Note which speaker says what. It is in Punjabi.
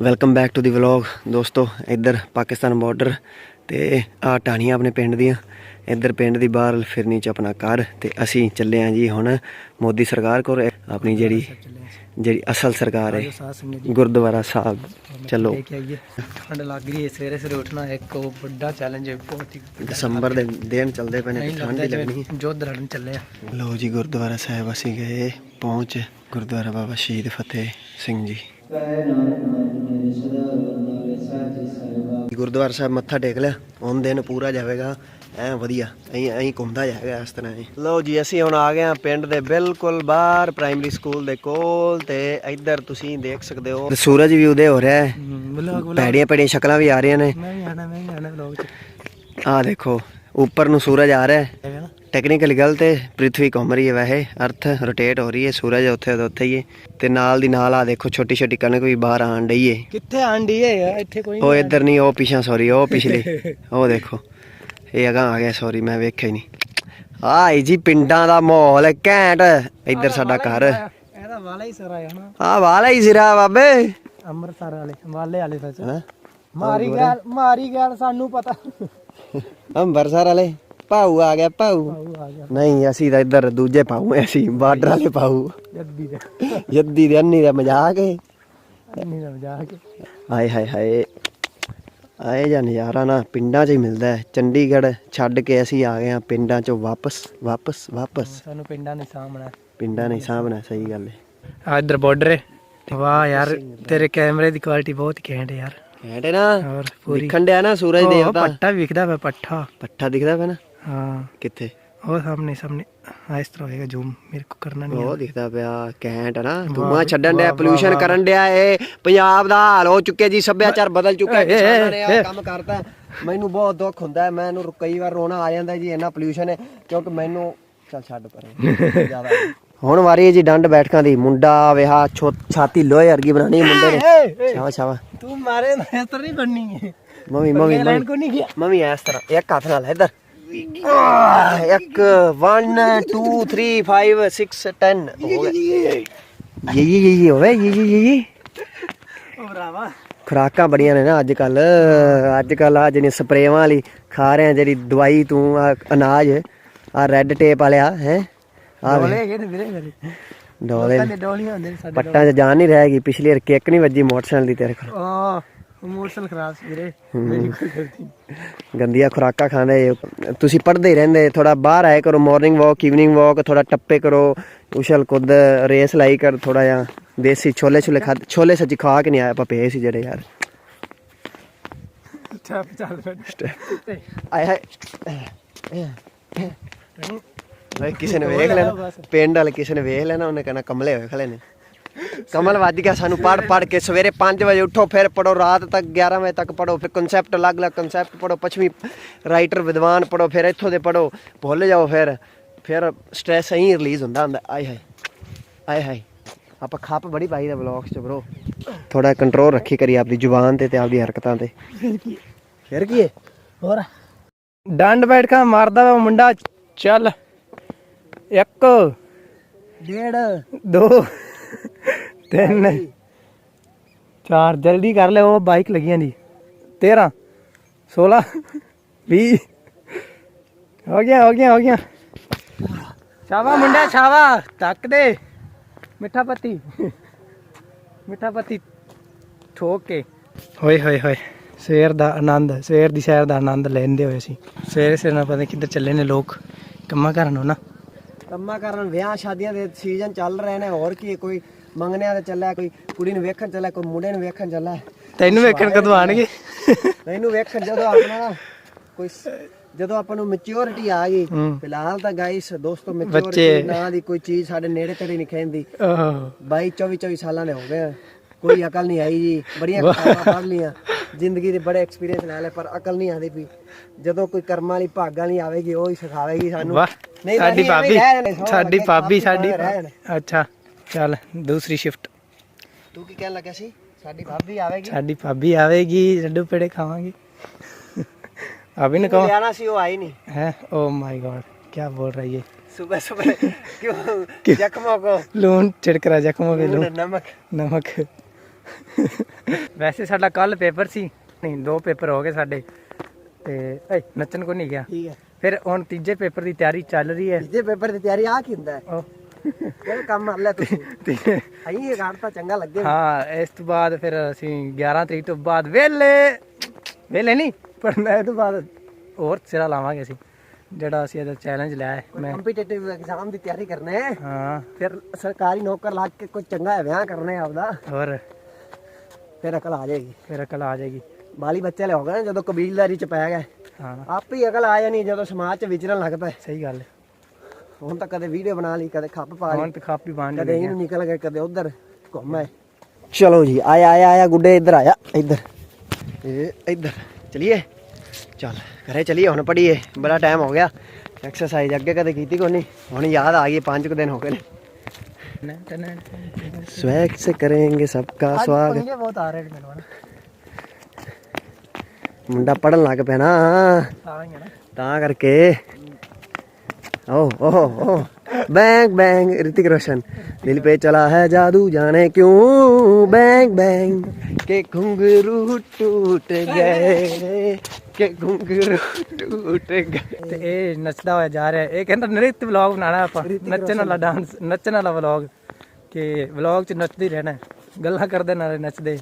Speaker 1: Welcome back to the vlog ਦੋਸਤੋ ਇੱਧਰ ਪਾਕਿਸਤਾਨ ਬਾਰਡਰ ਤੇ ਆ ਟਾਣੀਆਂ ਆਪਣੇ ਪਿੰਡ ਦੀਆਂ। ਇੱਧਰ ਪਿੰਡ ਦੀ ਬਾਹਰ ਫਿਰਨੀ ਚ ਆਪਣਾ ਘਰ ਤੇ ਅਸੀਂ ਚੱਲੇ ਆਂ ਜੀ ਹੁਣ ਮੋਦੀ ਸਰਕਾਰ ਕੋਲ। ਆਪਣੀ ਜਿਹੜੀ ਜਿਹੜੀ ਅਸਲ ਸਰਕਾਰ ਹੈ
Speaker 2: ਜੀ।
Speaker 1: ਗੁਰਦੁਆਰਾ ਸਾਹਿਬ। ਚਲੋ।
Speaker 2: ਠੰਡ ਲੱਗ ਰਹੀ ਹੈ ਸਵੇਰੇ ਸਵੇਰੇ ਉੱਠਣਾ ਇੱਕ ਉਹ ਵੱਡਾ ਚੈਲੰਜ ਹੈ ਬਹੁਤ ਹੀ
Speaker 1: ਦਸੰਬਰ ਦੇ ਦਿਨ ਚੱਲਦੇ ਪਏ ਨੇ ਠੰਡ ਹੀ ਲੱਗਣੀ।
Speaker 2: ਜੋਧ ਲੜਨ ਚੱਲੇ ਆ
Speaker 1: ਲੋ ਜੀ ਗੁਰਦੁਆਰਾ ਸਾਹਿਬ ਅਸੀਂ ਗਏ ਪਹੁੰਚ ਗੁਰਦੁਆਰਾ ਬਾਬਾ ਸ਼ਹੀਦ ਫਤਿਹ ਸਿੰਘ ਜੀ। ਗੁਰਦੁਆਰਾ ਸਾਹਿਬ ਮੱਥਾ ਟੇਕ ਲਿਆ ਹੁਣ ਦਿਨ ਪੂਰਾ ਜਾਵੇਗਾ ਐ ਵਧੀਆ ਐਂ ਐਂ ਘੁੰਮਦਾ ਜਾਏਗਾ ਇਸ ਤਰ੍ਹਾਂ ਹੀ ਲੋ ਜੀ ਅਸੀਂ ਹੁਣ ਆ ਗਏ ਆ ਪਿੰਡ ਦੇ ਬਿਲਕੁਲ ਬਾਹਰ ਪ੍ਰਾਇਮਰੀ ਸਕੂਲ ਦੇ ਕੋਲ ਤੇ ਇੱਧਰ ਤੁਸੀਂ ਦੇਖ ਸਕਦੇ ਹੋ। ਸੂਰਜ ਵੀ ਉਦੇ ਹੋ ਰਿਹਾ ਹੈ। ਪੈੜੀਆਂ ਪੈੜੀਆਂ ਸ਼ਕਲਾਂ ਵੀ ਆ ਰਹੀਆਂ ਨੇ।
Speaker 2: ਮੈਂ ਵੀ ਆਣਾ ਮੈਂ ਵੀ ਆਣਾ ਬਲੌਗ ਚ।
Speaker 1: ਆਹ ਦੇਖੋ ਉੱਪਰ ਨੂੰ ਸੂਰਜ ਆ ਰਿਹਾ ਹੈ। ਟੈਕਨੀਕਲ ਗੱਲ ਤੇ ਪ੍ਰithvi ਘੁੰਮ ਰਹੀ ਹੈ ਵੈਸੇ ਅਰਥ ਰੋਟੇਟ ਹੋ ਰਹੀ ਹੈ ਸੂਰਜ ਉੱਥੇ ਦਾ ਉੱਥੇ ਹੀ ਹੈ ਤੇ ਨਾਲ ਦੀ ਨਾਲ ਆ ਦੇਖੋ ਛੋਟੀ ਛੋਟੀ ਕਣਕ ਵੀ ਬਾਹਰ ਆਣ ਡਈ ਹੈ।
Speaker 2: ਕਿੱਥੇ ਆਂਡੀ ਹੈ ਯਾਰ? ਇੱਥੇ ਕੋਈ
Speaker 1: ਉਹ ਇੱਧਰ ਨਹੀਂ ਉਹ ਪਿਛਾ ਸੌਰੀ ਉਹ ਪਿਛਲੀ। ਉਹ ਦੇਖੋ ਇਹ ਅਗਾਂਹ ਆ ਗਿਆ ਸੌਰੀ ਮੈਂ ਵੇਖਿਆ ਹੀ ਨਹੀਂ। ਆਹ ਜੀ ਪਿੰਡਾਂ ਦਾ ਮਾਹੌਲ ਹੈ ਘੈਂਟ। ਇੱਧਰ ਸਾਡਾ ਘਰ।
Speaker 2: ਇਹਦਾ ਵਾਲਾ ਹੀ ਸਰਾ ਹੈ ਹਨਾ?
Speaker 1: ਆ ਵਾਲਾ ਹੀ ਸਿਰਾ ਬਾਬੇ।
Speaker 2: ਅੰਮ੍ਰਿਤਸਰ ਵਾਲੇ ਵਾਲੇ ਵਾਲੇ ਸੱਚ
Speaker 1: ਹੈਂ?
Speaker 2: ਮਾਰੀ ਗੱਲ ਮਾਰੀ ਗੱਲ ਸਾਨੂੰ ਪਤਾ।
Speaker 1: ਅੰਬਰਸਰ ਵਾਲੇ। ਭਾਊ ਆ ਗਿਆ
Speaker 2: ਆ ਗਿਆ।
Speaker 1: ਨਹੀਂ ਅਸੀਂ ਤਾਂ ਇੱਧਰ ਦੂਜੇ ਭਾਊ ਹਾਂ ਅਸੀਂ ਬਾਰਡਰ ਵਾਲੇ ਭਾਊ
Speaker 2: ਜੱਦੀ ਦੇ।
Speaker 1: ਜੱਦੀ ਦੇ ਅੰਨੀ ਦਾ ਮਜ਼ਾਕ ਹੈ
Speaker 2: ਨਹੀਂ ਨਾ ਜਾ ਕੇ
Speaker 1: ਹਾਏ ਹਾਏ ਹਾਏ। ਆਏ ਜਾਂ ਨਜ਼ਾਰਾ ਨਾ ਪਿੰਡਾਂ 'ਚ ਹੀ ਮਿਲਦਾ ਹੈ। ਚੰਡੀਗੜ੍ਹ ਛੱਡ ਕੇ ਅਸੀਂ ਆ ਗਏ ਹਾਂ ਪਿੰਡਾਂ 'ਚੋਂ ਵਾਪਸ ਵਾਪਸ ਵਾਪਸ।
Speaker 2: ਸਾਨੂੰ ਪਿੰਡਾਂ ਨੇ ਸਾਹਮਣਾ।
Speaker 1: ਪਿੰਡਾਂ ਨਹੀਂ ਸਾਹਮਣਾ ਸਹੀ ਗੱਲ ਹੈ
Speaker 2: ਆ ਇੱਧਰ ਬਾਰਡਰ ਹੈ ਵਾਹ ਯਾਰ ਤੇਰੇ ਕੈਮਰੇ ਦੀ ਕੁਆਲਿਟੀ ਬਹੁਤ ਘੈਂਟ ਹੈ ਯਾਰ।
Speaker 1: ਘੈਂਟ ਹੈ ਨਾ।
Speaker 2: ਹੋਰ ਪੂਰੀ।
Speaker 1: ਡਿਆ ਨਾ ਸੂਰਜ
Speaker 2: ਉਹ
Speaker 1: ਦੇਵਤਾ
Speaker 2: ਪੱਟਾ ਵੀ ਵਿਖਦਾ ਪਿਆ ਪੱਠਾ।
Speaker 1: ਪੱਠਾ ਦਿਖਦਾ ਪਿਆ ਨਾ।
Speaker 2: ਹਾਂ।
Speaker 1: ਕਿੱਥੇ?
Speaker 2: ਉਹ ਸਾਹਮਣੇ ਸਾਹਮਣੇ। ਆ ਇਸ ਤਰ੍ਹਾਂ ਹੋਏਗਾ ਜ਼ੂਮ ਮੇਰੇ ਕੋ ਕਰਨਾ ਨਹੀਂ
Speaker 1: ਉਹ ਦਿਖਦਾ ਪਿਆ ਹੈ ਨਾ। ਧੂਆਂ ਛੱਡਣ ਡਿਆ ਪੋਲੂਸ਼ਨ ਕਰਨ ਡਿਆ ਏ। ਪੰਜਾਬ ਦਾ ਹਾਲ ਹੋ ਚੁੱਕਿਆ ਜੀ ਸੱਭਿਆਚਾਰ ਬਦਲ ਚੁੱਕਾ ਹੈ ਕੰਮ ਕਰਤਾ ਮੈਨੂੰ ਬਹੁਤ ਦੁੱਖ ਹੁੰਦਾ ਮੈਨੂੰ ਕਈ ਵਾਰ ਰੋਣਾ ਆ ਜਾਂਦਾ ਜੀ ਇੰਨਾ ਪੋਲੂਸ਼ਨ ਹੈ ਕਿਉਂਕਿ ਮੈਨੂੰ ਚੱਲ ਛੱਡ ਪਰੇ। ਜ਼ਿਆਦਾ ਹੁਣ ਵਾਰੀ ਜੀ ਡੰਡ ਬੈਠਕਾਂ ਦੀ ਮੁੰਡਾ ਵਿਆਹ ਛਾਤੀ ਲੋਹੇ ਵਰਗੀ ਬਣਾਣੀ ਮੁੰਡੇ ਨੇ। ਸ਼ਾਵਾ ਸ਼ਾਵਾ
Speaker 2: ਤੂੰ ਮਾਰੇ ਨਾ ਇਸ ਤਰ੍ਹਾਂ ਨਹੀਂ ਬਣਨੀ। ਹੈ
Speaker 1: ਮੰਮੀ ਮੰਮੀ। ਮੰਮੀ ਇਸ ਤਰ੍ਹਾਂ ਇੱਕ ਹੱਥ ਨਾਲ ਇੱਧਰ। ਆਹ, ਇੱਕ 1 2 3 5 6 10 ਹੋ ਗਿਆ ਇਹ ਇਹ ਇਹ ਹੋਵੇ ਇਹ ਇਹ ਇਹ
Speaker 2: ਉਹ ਭਰਾਵਾ।
Speaker 1: ਖੁਰਾਕਾਂ ਬੜੀਆਂ ਨੇ ਨਾ ਅੱਜ ਕੱਲ ਅੱਜ ਕੱਲ ਆ ਜਿਹੜੀ ਸਪਰੇਵਾਂ ਵਾਲੀ ਖਾ ਰਹੇ ਆ ਜਿਹੜੀ ਦਵਾਈ ਤੂੰ ਆ ਅਨਾਜ ਆ ਰੈੱਡ ਟੇਪ ਵਾਲਿਆ ਹੈ? ਆ
Speaker 2: ਡੋਲੇ ਹੈਗੇ ਨੇ ਵੀਰੇ ਮੇਰੇ।
Speaker 1: ਡੋਲੇ
Speaker 2: ਪਹਿਲੇ ਡੋਲੀਆਂ ਹੁੰਦੇ ਨੇ ਸਾਡੇ
Speaker 1: ਪੱਟਾਂ 'ਚ ਜਾਨ ਨਹੀਂ ਰਹਿ ਗਈ ਪਿਛਲੀ ਵਾਰ ਕਿੱਕ ਨਹੀਂ ਵੱਜੀ ਮੋਟਰਸਾਈਕਲ ਦੀ ਤੇਰੇ ਕੋਲ।
Speaker 2: ਆ ਮੋਟਰਸਾਈਕਲ ਖਰਾਬ ਸੀ ਵੀਰੇ। ਮੇਰੀ ਕੋਈ ਗਲਤੀ।
Speaker 1: ਗੰਦੀਆਂ ਖੁਰਾਕਾਂ ਖਾਂਦੇ ਤੁਸੀਂ ਪੜ੍ਹਦੇ ਹੀ ਰਹਿੰਦੇ ਥੋੜਾ ਬਾਹਰ ਆਏ ਕਰੋ ਮਾਰਨਿੰਗ ਵਾਕ ਈਵਨਿੰਗ ਵਾਕ ਥੋੜਾ ਟੱਪੇ ਕਰੋ ਉਛਲ ਕੁੱਦ ਰੇਸ ਲਾਈ ਕਰ ਥੋੜਾ ਜਿਹਾ ਦੇਸੀ ਛੋਲੇ ਛੋਲੇ ਖਾ ਛੋਲੇ ਸੱਚੀ ਖਾ ਕੇ ਨਹੀਂ ਆਇਆ ਆਪਾਂ ਪਏ ਸੀ ਜਿਹੜੇ ਯਾਰ।
Speaker 2: ਚੱਲ ਚੱਲ ਫਿਰ।
Speaker 1: ਆਏ ਹਾਏ। ਕਿਸੇ ਨੇ ਵੇਖ ਲੈਣਾ। ਪਿੰਡ ਵਾਲੇ ਕਿਸੇ ਨੇ ਵੇਖ ਲੈਣਾ ਉਹਨੇ ਕਹਿਣਾ ਕਮਲੇ ਹੋਏ ਖਲੇ ਨੇ। ਕਮਲ ਵੱਜ ਗਿਆ ਸਾਨੂੰ ਪੜ ਪੜ ਕੇ। ਸਵੇਰੇ 5 ਵਜੇ ਉੱਠੋ ਫਿਰ ਪੜੋ ਰਾਤ ਤੱਕ 11 ਵਜੇ ਤੱਕ ਪੜੋ ਫਿਰ ਕਨਸੈਪਟ ਅਲੱਗ-ਅਲੱਗ ਕਨਸੈਪਟ ਪੜੋ ਪੱਛਮੀ ਰਾਈਟਰ ਵਿਦਵਾਨ ਪੜੋ ਫਿਰ ਇੱਥੋਂ ਦੇ ਪੜੋ ਭੁੱਲ ਜਾਓ ਫਿਰ। ਫਿਰ ਸਟ੍ਰੈਸ ਐਂ ਰਿਲੀਜ਼ ਹੁੰਦਾ ਹੁੰਦਾ ਆਏ ਹਾਏ ਆਏ ਹਾਏ। ਆਪਾਂ ਖੱਪ ਬੜੀ ਪਾਈ ਦਾ ਵਲੌਗਸ ਚ ਬ్రో ਥੋੜਾ ਕੰਟਰੋਲ ਰੱਖੀ ਕਰੀ ਆਪਦੀ ਜ਼ੁਬਾਨ ਤੇ ਤੇ ਆਪਦੀ ਹਰਕਤਾਂ ਤੇ। ਫਿਰ ਕੀ ਹੈ
Speaker 2: ਹੋਰ। ਡੰਡ ਬੈਠ ਕੇ ਮਾਰਦਾ ਵਾ ਮੁੰਡਾ ਚੱਲ। ਇੱਕ
Speaker 1: ਡੇਢ।
Speaker 2: ਦੋ। ਤਿੰਨ ਚਾਰ ਜਲਦੀ ਕਰ ਲੈ ਉਹ ਬਾਈਕ ਲੱਗੀਆਂ ਦੀ 13 16 20 ਹੋ ਗਿਆ ਹੋ ਗਿਆ ਹੋ ਗਿਆ। ਛਾਵਾ ਮੁੰਡਾ ਛਾਵਾ ਟੱਕ ਦੇ। ਮਿੱਠਾ ਪੱਤੀ। ਮਿੱਠਾ ਪੱਤੀ ਠੋਕ ਕੇ। ਹੋਏ ਹੋਏ ਹੋਏ। ਸਵੇਰ ਦਾ ਆਨੰਦ ਸਵੇਰ ਦੀ ਸੈਰ ਦਾ ਆਨੰਦ ਲੈਂਦੇ ਹੋਏ ਸੀ ਸਵੇਰੇ ਸਵੇਰੇ ਨਾ ਪਤਾ ਕਿੱਧਰ ਚੱਲੇ ਨੇ ਲੋਕ। ਕੰਮਾਂ ਕਰਨ ਨੂੰ ਨਾ।
Speaker 1: ਕੰਮਾਂ ਕਰਨ ਵਿਆਹ ਸ਼ਾਦੀਆਂ ਦੇ ਸੀਜ਼ਨ ਚੱਲ ਰਹੇ ਨੇ। ਹੋਰ ਕੀ ਕੋਈ ਮੰਗਣਿਆਂ ਤੇ ਚੱਲਿਆ ਕੋਈ ਕੁੜੀ ਨੂੰ ਵੇਖਣ ਚੱਲਿਆ ਕੋਈ ਮੁੰਡੇ ਨੂੰ ਵੇਖਣ ਚੱਲਿਆ।
Speaker 2: ਤੈਨੂੰ ਵੇਖਣ ਕਦੋਂ ਆਣਗੇ
Speaker 1: ਇਹਨੂੰ ਵੇਖਣ ਜਦੋਂ ਆਪਣਾ ਨਾ ਕੋਈ ਜਦੋਂ ਆਪਾਂ ਨੂੰ ਮੈਚਿਓਰਿਟੀ ਆ ਗਈ। ਫਿਲਹਾਲ ਤਾਂ ਗਾਇਸ ਦੋਸਤੋ। ਮੈਚਿਓਰਿਟੀ ਨਾਂ ਦੀ ਕੋਈ ਚੀਜ਼ ਸਾਡੇ ਨੇੜੇ ਤੇੜੇ ਨਹੀਂ ਖੈਂਦੀ।
Speaker 2: ਆਹੋ।
Speaker 1: 22 24 24 ਸਾਲਾਂ ਦੇ ਹੋ ਗਏ। ਕੋਈ ਅਕਲ ਨਹੀਂ ਆਈ ਜੀ। ਬੜੀਆਂ ਕਿਤਾਬਾਂ ਪੜ੍ਹ ਲੀਆਂ ਜ਼ਿੰਦਗੀ ਦੇ ਬੜੇ ਐਕਸਪੀਰੀਅੰਸ ਲੈ ਲਏ ਪਰ ਅਕਲ ਨਹੀਂ ਆਦੀ ਵੀ ਜਦੋਂ ਕੋਈ ਕਰਮਾਂ ਵਾਲੀ ਭਾਗਾਂ ਵਾਲੀ ਆਵੇਗੀ ਉਹ ਹੀ ਸਿਖਾਵੇਗੀ ਸਾਨੂੰ। ਨਹੀਂ
Speaker 2: ਸਾਡੀ ਭਾਬੀ ਸਾਡੀ ਭਾਬੀ ਸਾਡੀ। ਅੱਛਾ। ਚੱਲ ਦੂਸਰੀ ਸ਼ਿਫਟ
Speaker 1: ਤੂੰ ਕੀ ਕਹਿਣ ਲੱਗਾ ਸੀ? ਸਾਡੀ ਭਾਬੀ ਆਵੇਗੀ।
Speaker 2: ਸਾਡੀ ਭਾਬੀ ਆਵੇਗੀ ਰੱਡੂ ਪੇੜੇ ਖਾਵਾਂਗੇ। ਅਭੀ ਨੇ ਕਹਾ।
Speaker 1: ਲਿਆਣਾ ਸੀ ਉਹ ਆਈ ਨਹੀਂ।
Speaker 2: ਹੈ? ਓ ਮਾਈ ਗॉड ਕੀ ਬੋਲ ਰਹੀ ਹੈ
Speaker 1: सुबह सुबह क्यों जख्मों को
Speaker 2: ਲੂਣ ਛਿੜਕਰਾ ਜ਼ਖਮੋਂ ਦੇ ਲੂਣ
Speaker 1: नमक
Speaker 2: ਨਮਕ। ਵੈਸੇ ਸਾਡਾ ਕੱਲ ਪੇਪਰ ਸੀ। ਨਹੀਂ ਦੋ ਪੇਪਰ ਹੋ ਗਏ ਸਾਡੇ। ਤੇ ਏ ਨੱਚਣ ਕੋ ਨਹੀਂ ਗਿਆ।
Speaker 1: ठीक है
Speaker 2: ਫਿਰ ਹੁਣ ਤੀਜੇ ਪੇਪਰ ਦੀ ਤਿਆਰੀ ਚੱਲ ਰਹੀ ਹੈ।
Speaker 1: ਜੇ ਪੇਪਰ ਦੀ ਤਿਆਰੀ ਆ ਕੀ ਹੁੰਦਾ ਹੈ?
Speaker 2: ਉਹ
Speaker 1: ਇਹ ਕੰਮ ਕਰ ਲੈ ਤੁਸੀਂ।
Speaker 2: ਤੇ
Speaker 1: ਅਹੀਂ ਇਹ ਗਾੜ ਤਾਂ ਚੰਗਾ ਲੱਗੇ।
Speaker 2: ਹਾਂ ਇਸ ਤੋਂ ਬਾਅਦ ਫਿਰ ਅਸੀਂ 11 ਤਰੀਕ ਤੋਂ ਬਾਅਦ ਵੇਲੇ ਵੇਲੇ ਨਹੀਂ ਪੜਨਾ ਇਹ ਤੋਂ ਬਾਅਦ ਹੋਰ ਸਿਰਾ ਲਾਵਾਂਗੇ ਅਸੀਂ ਜਿਹੜਾ ਅਸੀਂ ਇਹਦਾ ਚੈਲੰਜ ਲਿਆ ਹੈ। ਮੈਂ
Speaker 1: ਕੰਪੀਟੀਟਿਵ ਐਗਜ਼ਾਮ ਦੀ ਤਿਆਰੀ ਕਰਨੇ ਹੈ।
Speaker 2: ਹਾਂ।
Speaker 1: ਫਿਰ ਸਰਕਾਰੀ ਨੌਕਰ ਲੱਗ ਕੇ ਕੋਈ ਚੰਗਾ ਵਿਆਹ ਕਰਨੇ ਆਪਦਾ।
Speaker 2: ਹੋਰ?
Speaker 1: ਫਿਰ ਅਕਲ ਆ ਜਾਏਗੀ।
Speaker 2: ਫਿਰ ਅਕਲ ਆ ਜਾਏਗੀ।
Speaker 1: ਬਾਲੀ ਬੱਚੇ ਲਿਆਓਗੇ ਜਦੋਂ ਕਬੀਲਦਾਰੀ ਚ ਪੈ ਗਏ।
Speaker 2: ਹਾਂ।
Speaker 1: ਆਪੇ ਹੀ ਅਕਲ ਆ ਜਾਣੀ ਜਦੋਂ ਸਮਾਜ ਚ ਵਿਚਰਨ ਲੱਗ ਪਏ।
Speaker 2: ਸਹੀ ਗੱਲ ਹੈ।
Speaker 1: ਹੁਣ ਤਾਂ ਕਦੇ ਵੀਡੀਓ ਬਣਾ ਲਈ ਕਦੇ ਖੱਪ ਪਾ
Speaker 2: ਹੁਣ ਲਈ ਤੇ ਖਾਪੀ ਬਾਣ
Speaker 1: ਕਦੇ ਇਹਨੂੰ ਨਿਕਲ ਗਏ ਕਦੇ ਉਧਰ ਘੁੰਮ ਚਲੋ ਜੀ ਆਇਆ ਆਇਆ ਆਇਆ ਗੁੱਡੇ ਇੱਧਰ ਆਇਆ ਇੱਧਰ। ਇਹ ਇੱਧਰ ਚਲਿਏ। ਚੱਲ ਘਰੇ ਚਲਿਏ ਹੁਣ ਪੜੀਏ ਬੜਾ ਟਾਈਮ ਹੋ ਗਿਆ। ਐਕਸਰਸਾਈਜ ਅੱਗੇ ਕਦੇ ਕੀਤੀ ਕੋਈ ਨਹੀਂ ਹੁਣ ਯਾਦ ਆ ਗਈ ਪੰਜ ਕੁ ਦਿਨ ਹੋ ਗਏ ਨੇ। ਸਵੈਗ ਸੇ ਕਰਾਂਗੇ ਸਭ ਦਾ ਸਵਾਗਤ
Speaker 2: ਬਹੁਤ ਆ ਰਹੇ ਨੇ
Speaker 1: ਮੁੰਡਾ ਪੜਨ ਲੱਗ ਪਿਆ
Speaker 2: ਨਾ।
Speaker 1: ਤਾਂ ਕਰਕੇ ਓ ਓ ਓ बैंग बैंग ऋतिक रोशन दिल पे चला है जादू जाने क्यों बैंग बैंग के घुंघरू टूट गए के घुंघरू टूट गए
Speaker 2: ਤੇ ਇਹ ਨੱਚਦਾ ਹੋਇਆ ਜਾ ਰਿਹਾ ਹੈ। ਇਹ ਕਹਿੰਦਾ ਨ੍ਰਿਤ ਵਲੌਗ ਬਣਾਣਾ ਆਪਾਂ ਨੱਚਣ ਵਾਲਾ ਡਾਂਸ ਨੱਚਣ ਵਾਲਾ ਵਲੌਗ ਕਿ ਵਲੌਗ 'ਚ ਨੱਚਦੇ ਹੀ ਰਹਿਣਾ ਹੈ। ਗੱਲਾਂ ਕਰਦੇ ਨਾਲੇ ਨੱਚਦੇ